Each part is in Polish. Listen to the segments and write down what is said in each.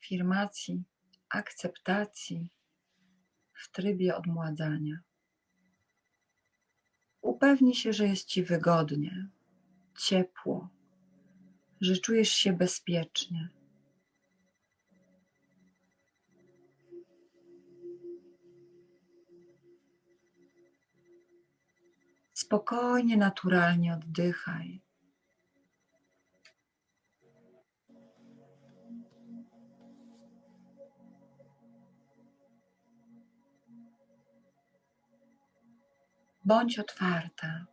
afirmacji, akceptacji w trybie odmładzania. Upewnij się, że jest Ci wygodnie, ciepło, że czujesz się bezpiecznie. Spokojnie, naturalnie oddychaj. Bądź otwarta.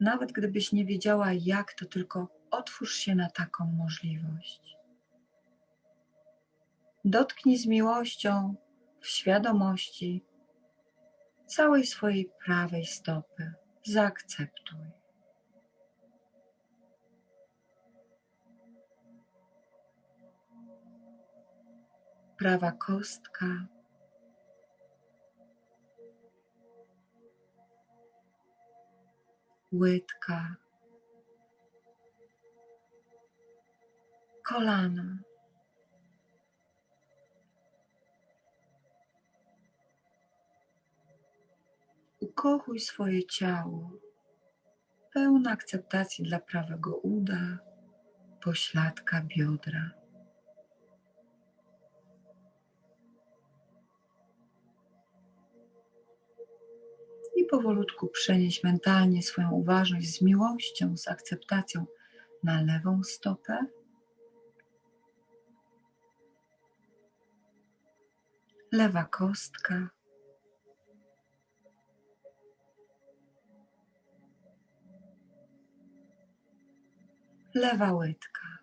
Nawet gdybyś nie wiedziała jak, to tylko otwórz się na taką możliwość. Dotknij z miłością, w świadomości całej swojej prawej stopy. Zaakceptuj. Prawa kostka, łydka, kolana. Ukochuj swoje ciało. Pełna akceptacji dla prawego uda, pośladka biodra. Powolutku przenieś mentalnie swoją uważność z miłością, z akceptacją na lewą stopę. Lewa kostka. Lewa łydka.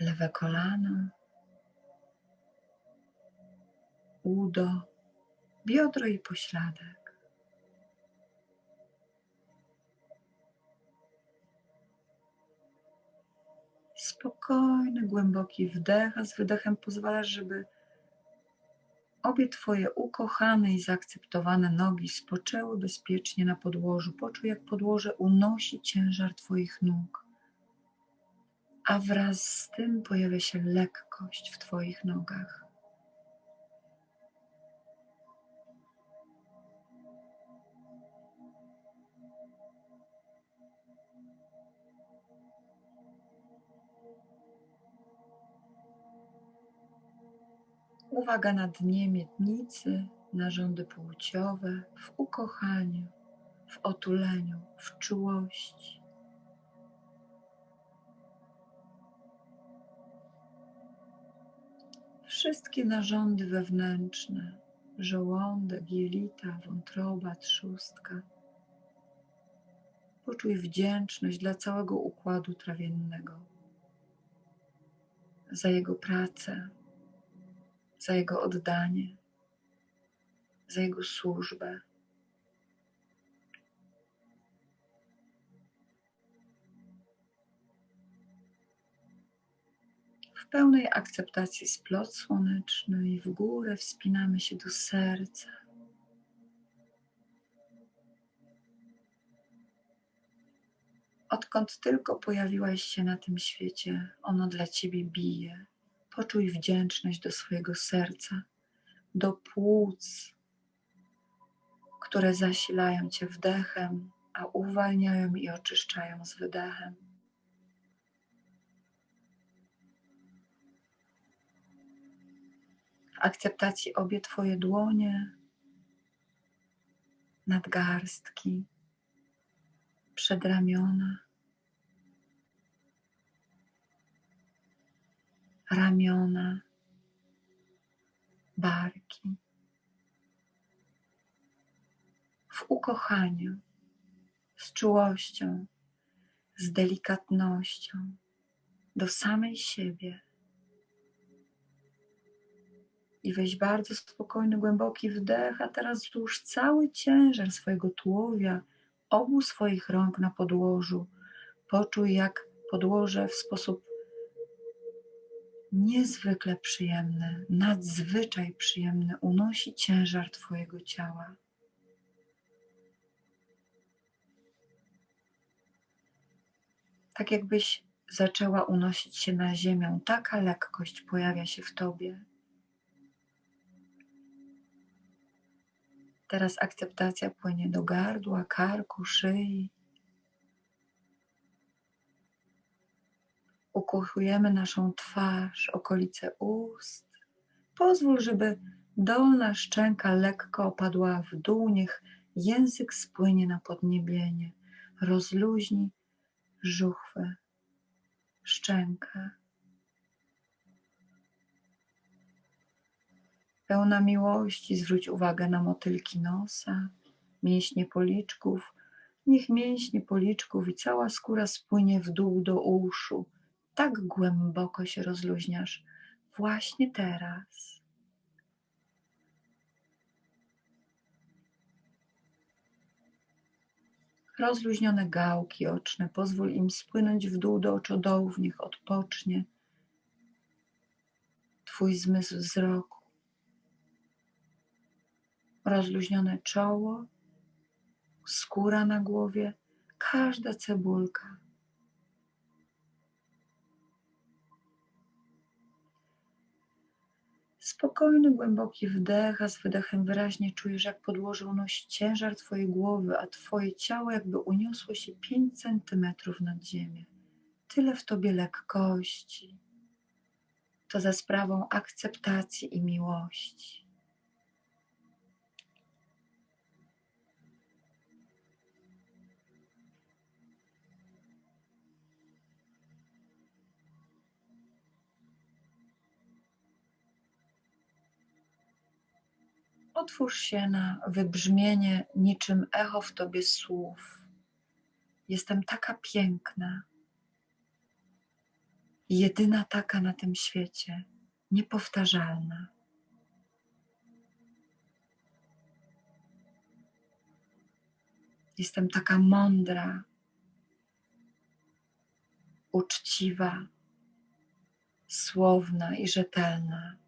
Lewe kolano. Udo, biodro i pośladek. Spokojny, głęboki wdech, a z wydechem pozwalasz, żeby obie Twoje ukochane i zaakceptowane nogi spoczęły bezpiecznie na podłożu. Poczuj, jak podłoże unosi ciężar Twoich nóg, a wraz z tym pojawia się lekkość w Twoich nogach. Uwaga na dnie miednicy, narządy płciowe, w ukochaniu, w otuleniu, w czułości. Wszystkie narządy wewnętrzne, żołądek, jelita, wątroba, trzustka. Poczuj wdzięczność dla całego układu trawiennego, za jego pracę, za Jego oddanie, za Jego służbę. W pełnej akceptacji splot słoneczny i w górę wspinamy się do serca. Odkąd tylko pojawiłaś się na tym świecie, ono dla Ciebie bije Poczuj wdzięczność do swojego serca, do płuc, które zasilają Cię wdechem, a uwalniają i oczyszczają z wydechem. Akceptacji obie Twoje dłonie, nadgarstki, przedramiona ramiona, barki. W ukochaniu, z czułością, z delikatnością do samej siebie. I weź bardzo spokojny, głęboki wdech, a teraz złóż cały ciężar swojego tułowia, obu swoich rąk na podłożu. Poczuj, jak podłoże w sposób niezwykle przyjemny, nadzwyczaj przyjemny, unosi ciężar Twojego ciała. Tak jakbyś zaczęła unosić się na ziemię, taka lekkość pojawia się w Tobie. Teraz akceptacja płynie do gardła, karku, szyi. Ukuchujemy naszą twarz, okolice ust. Pozwól, żeby dolna szczęka lekko opadła w dół, niech język spłynie na podniebienie. Rozluźnij żuchwę, szczękę. Pełna miłości zwróć uwagę na motylki nosa, mięśnie policzków. Niech mięśnie policzków i cała skóra spłynie w dół do uszu. Tak głęboko się rozluźniasz właśnie teraz. Rozluźnione gałki oczne, pozwól im spłynąć w dół do oczodołów, niech odpocznie Twój zmysł wzroku. Rozluźnione czoło, skóra na głowie, każda cebulka. Spokojny, głęboki wdech, a z wydechem wyraźnie czujesz, jak podłoże unosi ciężar Twojej głowy, a Twoje ciało jakby uniosło się 5 centymetrów nad ziemię. Tyle w Tobie lekkości. To za sprawą akceptacji i miłości. Otwórz się na wybrzmienie niczym echo w tobie słów. Jestem taka piękna, jedyna taka na tym świecie, niepowtarzalna. Jestem taka mądra, uczciwa, słowna i rzetelna.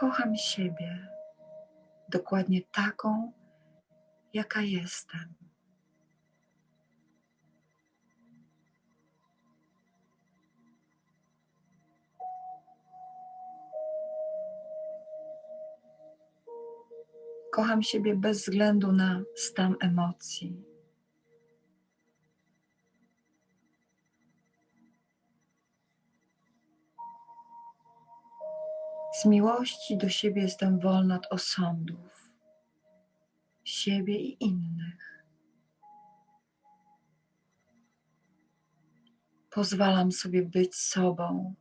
Kocham siebie dokładnie taką, jaka jestem. Kocham siebie bez względu na stan emocji. Z miłości do siebie jestem wolna od osądów, siebie i innych. Pozwalam sobie być sobą.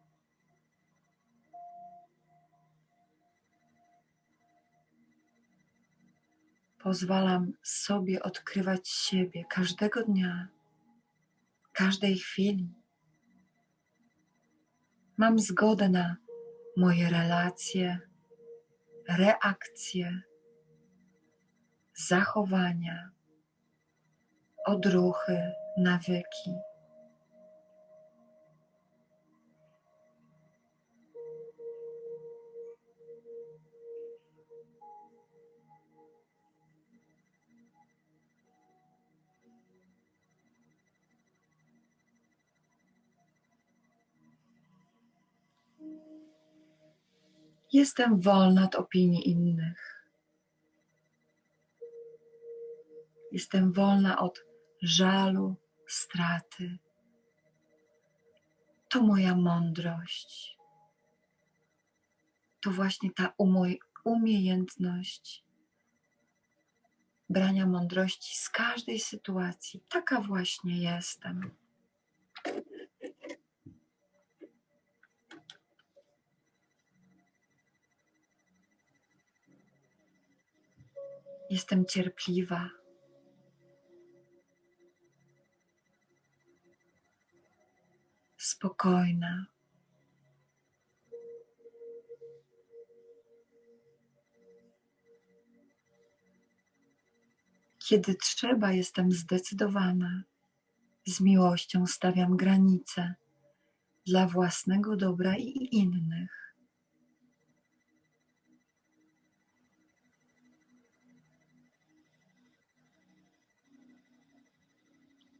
Pozwalam sobie odkrywać siebie każdego dnia, każdej chwili. Mam zgodę na moje relacje, reakcje, zachowania, odruchy, nawyki. Jestem wolna od opinii innych. Jestem wolna od żalu, straty. To moja mądrość. To właśnie ta umiejętność brania mądrości z każdej sytuacji. Taka właśnie jestem. Jestem cierpliwa. Spokojna. Kiedy trzeba, jestem zdecydowana. Z miłością stawiam granice dla własnego dobra i innych.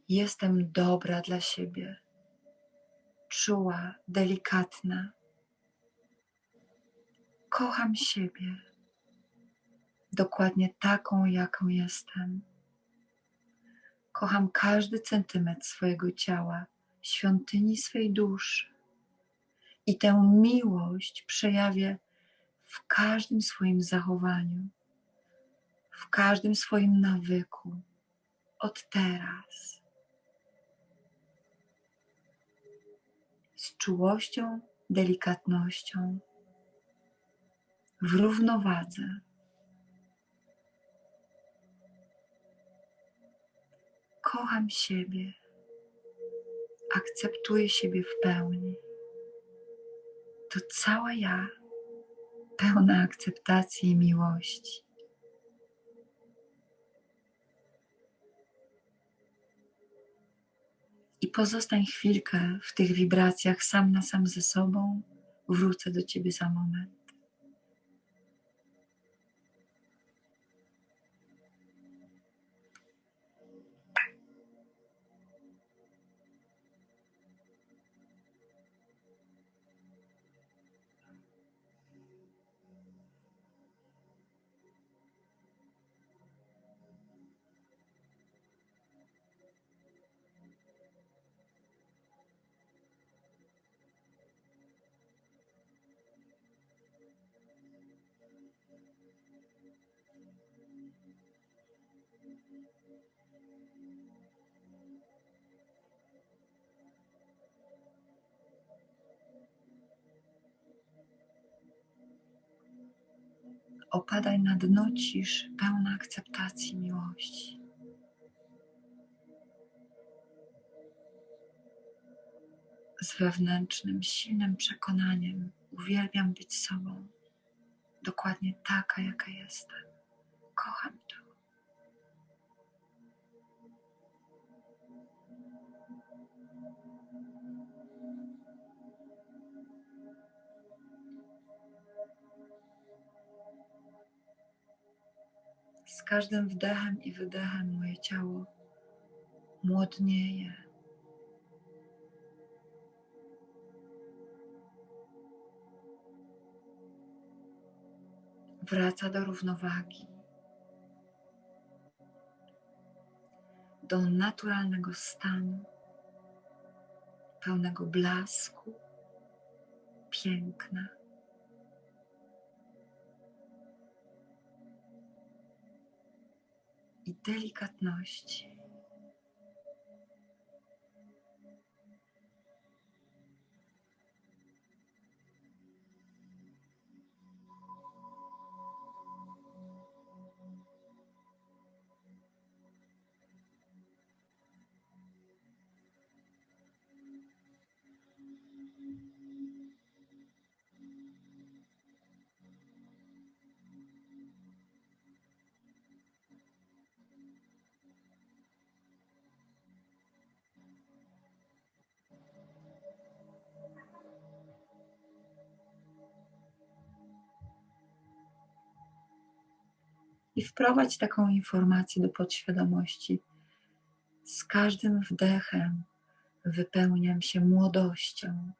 Jestem dobra dla siebie, czuła, delikatna. Kocham siebie dokładnie taką, jaką jestem. Kocham każdy centymetr swojego ciała, świątyni swej duszy. I tę miłość przejawię w każdym swoim zachowaniu, w każdym swoim nawyku, od teraz. Z czułością, delikatnością, w równowadze. kocham siebie, akceptuję siebie w pełni. To cała ja, pełna akceptacji i miłości. I pozostań chwilkę w tych wibracjach sam na sam ze sobą. Wrócę do ciebie za moment. Opadaj na dno ciszy, pełna akceptacji miłości. Z wewnętrznym, silnym przekonaniem uwielbiam być sobą, dokładnie taka, jaka jestem. Kocham to. Z każdym wdechem i wydechem moje ciało młodnieje. Wraca do równowagi, do naturalnego stanu, pełnego blasku, piękna. I delikatności. I wprowadź taką informację do podświadomości. Z każdym wdechem wypełniam się młodością,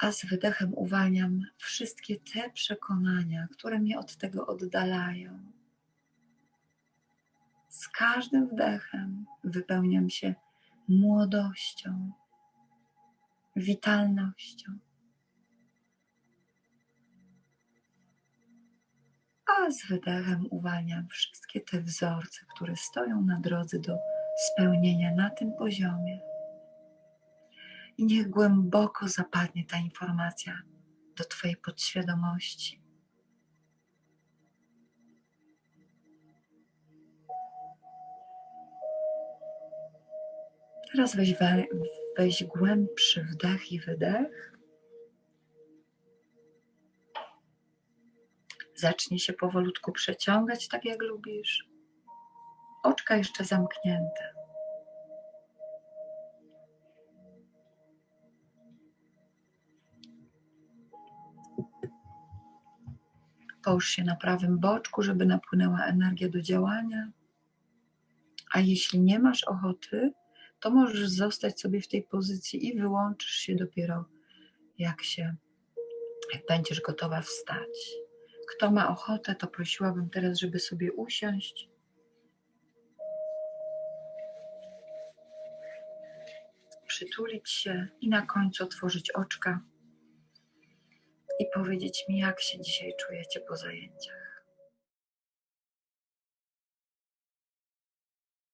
a z wydechem uwalniam wszystkie te przekonania, które mnie od tego oddalają. Z każdym wdechem wypełniam się młodością, witalnością. A z wydechem uwalniam wszystkie te wzorce, które stoją na drodze do spełnienia na tym poziomie. I niech głęboko zapadnie ta informacja do Twojej podświadomości. Teraz weź, weź głębszy wdech i wydech. Zacznie się powolutku przeciągać tak jak lubisz. Oczka jeszcze zamknięte. Połóż się na prawym boczku, żeby napłynęła energia do działania. A jeśli nie masz ochoty, to możesz zostać sobie w tej pozycji i wyłączysz się dopiero jak się, jak będziesz gotowa wstać. Kto ma ochotę, to prosiłabym teraz, żeby sobie usiąść. Przytulić się i na końcu otworzyć oczka i powiedzieć mi, jak się dzisiaj czujecie po zajęciach.